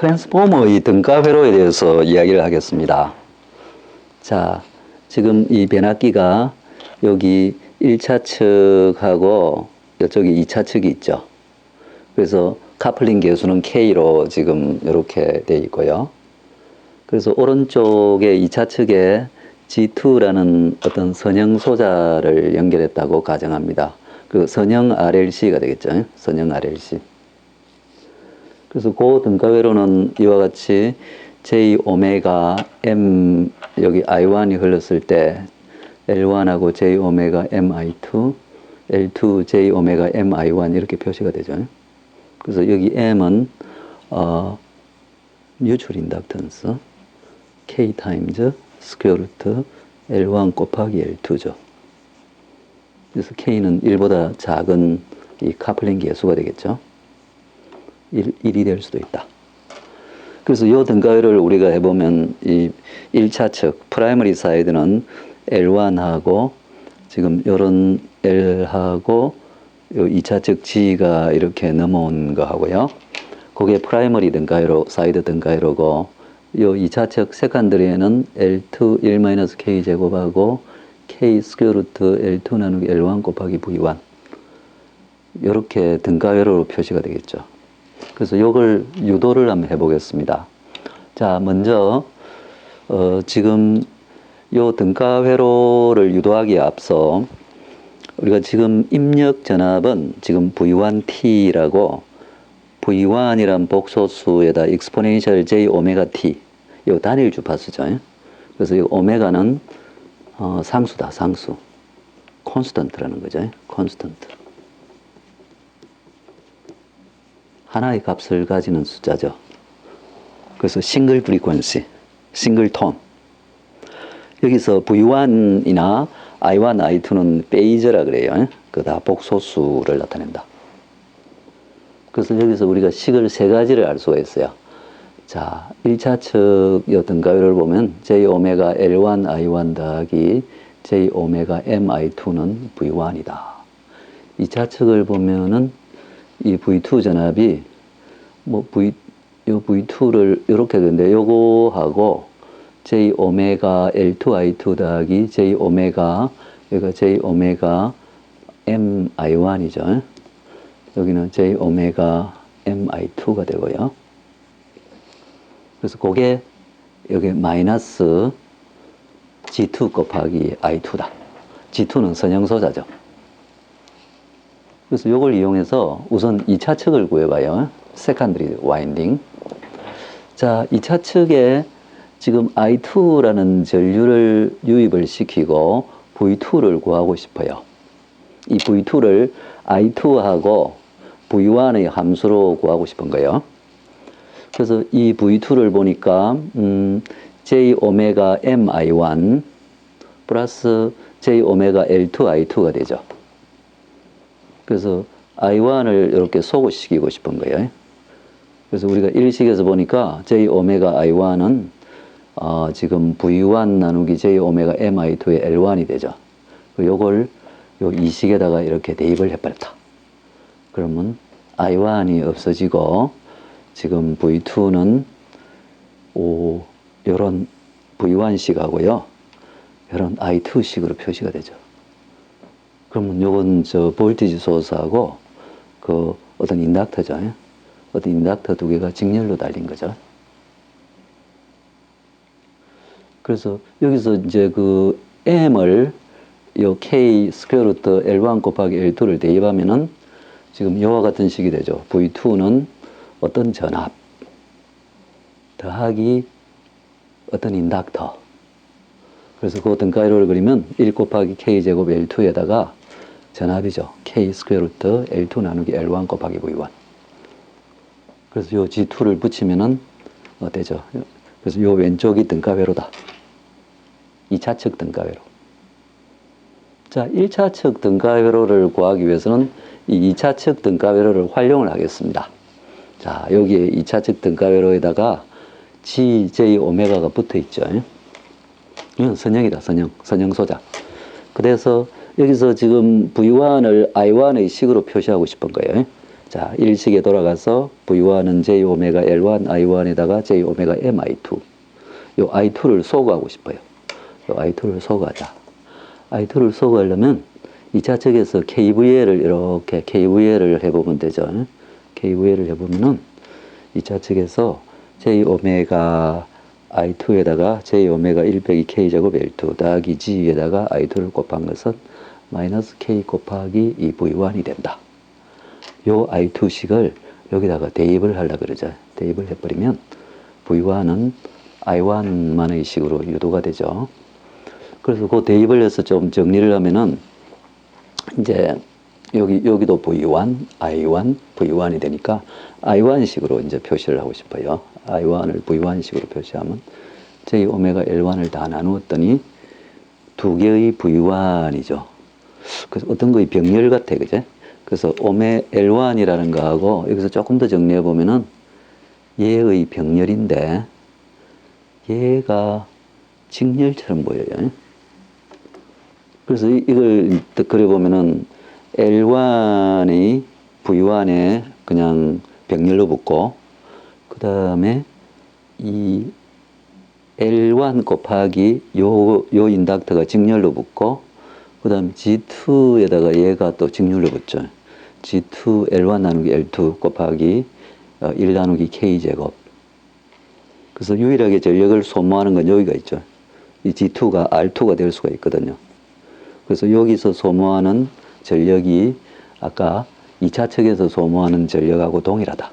트랜스포머의 등가 회로에 대해서 이야기를 하겠습니다. 자, 지금 이 변압기가 여기 1차 측하고 이쪽이 2차 측이 있죠. 그래서 카플링 계수는 K로 지금 이렇게 돼 있고요. 그래서 오른쪽에 2차 측에 G2라는 어떤 선형 소자를 연결했다고 가정합니다. 그 선형 RLC가 되겠죠. 선형 RLC. 그래서 그 등가회로는 이와 같이 J 오메가 M 여기 I1이 흘렀을 때 L1하고 J 오메가 M I2, L2 J 오메가 M I1 이렇게 표시가 되죠. 그래서 여기 M은 어, 뮤추얼 인덕턴스 K 타임즈 스퀘어 루트 L1 곱하기 L2죠. 그래서 K는 1보다 작은 이 카플링 계수가 되겠죠. 1, 1이 될 수도 있다. 그래서 이 등가율을 우리가 해보면 이 1차 측 프라이머리 사이드는 L1하고 지금 요런 L하고 요 2차 측 G가 이렇게 넘어온 거 하고요. 그게 프라이머리 등가율로 사이드 등가율이고 요 2차 측 세컨드리에는 L2 1-K 제곱하고 K 스퀘어 루트 L2 나누기 L1 곱하기 V1 이렇게 등가회로로 표시가 되겠죠. 그래서 이걸 유도를 한번 해보겠습니다. 자, 먼저 어, 지금 요 등가 회로를 유도하기에 앞서 우리가 지금 입력 전압은 지금 V1T라고 V1이란 복소수에다 익스포넨셜 J 오메가 T 요 단일 주파수죠. 그래서 이 오메가는 어, 상수다, 상수. 콘스턴트라는 거죠. 콘스턴트. 하나의 값을 가지는 숫자죠. 그래서 싱글 프리퀀시, 싱글 톤. 여기서 V1이나 I1, I2는 페이저라 그래요. 그 다 복소수를 나타낸다. 그래서 여기서 우리가 식을 세 가지를 알 수가 있어요. 자, 1차 측 등가율을 보면 J 오메가 L1 I1 더하기 J 오메가 M I2는 V1이다. 2차 측을 보면은 이 V2 전압이 뭐 V 요 V2를 이렇게 되는데 요거하고 J 오메가 L2 I2 더하기 J 오메가 여기가 J 오메가 M I1이죠. 여기는 J 오메가 M I2가 되고요. 그래서 그게 여기 마이너스 G2 곱하기 I2다. G2는 선형소자죠. 그래서 이걸 이용해서 우선 2차 측을 구해봐요. 세컨드리 와인딩. 자, 2차 측에 지금 I2라는 전류를 유입을 시키고 V2를 구하고 싶어요. 이 V2를 I2하고 V1의 함수로 구하고 싶은 거예요. 그래서 이 V2를 보니까 음, J 오메가 M I1 플러스 J 오메가 L2 I2가 되죠. 그래서 I1을 이렇게 소거시키고 싶은 거예요. 그래서 우리가 일식에서 보니까 J 오메가 I1은 어, 지금 V1 나누기 J 오메가 M I2의 L1이 되죠. 요걸 요 이식에다가 이렇게 대입을 해버렸다. 그러면 I1이 없어지고 지금 V2는 오 요런 V1식하고요. 요런 I2식으로 표시가 되죠. 그러면 요건 저 볼티지 소스하고 그 어떤 인덕터죠. 어떤 인덕터 두 개가 직렬로 달린 거죠. 그래서 여기서 이제 그 M을 요 K 스퀘어 루트 L1 곱하기 L2를 대입하면은 지금 이와 같은 식이 되죠. V2는 어떤 전압 더하기 어떤 인덕터 그래서 그 등가이로를 그리면 1 곱하기 K 제곱 L2에다가 전압이죠. K 스퀘어 루트 L2 나누기 L1 곱하기 V1 그래서 요 G2를 붙이면은 어때죠? 그래서 요 왼쪽이 등가회로다. 2차 측 등가회로. 자, 1차 측 등가회로를 구하기 위해서는 이 2차 측 등가회로를 활용을 하겠습니다. 자, 여기에 2차 측 등가회로에다가 GJ 오메가가 붙어 있죠. 이건 선형이다, 선형. 선형 소자. 그래서 여기서 지금 V1을 I1의 식으로 표시하고 싶은 거예요. 자, 일식에 돌아가서 V1은 J 오메가 L1 I1에다가 J 오메가 MI2. 요 I2를 소거하고 싶어요. 요 I2를 소거하자. I2를 소거하려면 2차 측에서 KVL을 이렇게 KVL을 해보면 되죠. KVL을 해보면은 2차 측에서 J 오메가 I2에다가 J 오메가 1 빼기 K 제곱 L2 더하기 G에다가 I2를 곱한 것은 마이너스 K 곱하기 2V1이 된다. 요 I2식을 여기다가 대입을 하려 그러죠. 대입을 해버리면 V1은 I1만의 식으로 유도가 되죠. 그래서 그 대입을 해서 좀 정리를 하면은 이제 여기 여기도 V1, I1, V1이 되니까 I1식으로 이제 표시를 하고 싶어요. I1을 V1식으로 표시하면 J 오메가 L1을 다 나누었더니 두 개의 V1이죠. 그래서 어떤 거의 병렬 같아, 그제? 그래서 오메 L1이라는 거하고 여기서 조금 더 정리해 보면은 얘의 병렬인데 얘가 직렬처럼 보여요. 그래서 이- 이걸 또 그려보면은 L1이 V1에 그냥 병렬로 붙고 그 다음에 이 L1 곱하기 요, 요 인덕터가 직렬로 붙고 그 다음 G2에다가 얘가 또 직렬로 붙죠. G2 L1 나누기 L2 곱하기 어, 1 나누기 K제곱 그래서 유일하게 전력을 소모하는 건 여기가 있죠. 이 G2가 R2가 될 수가 있거든요. 그래서 여기서 소모하는 전력이 아까 2차 측에서 소모하는 전력하고 동일하다.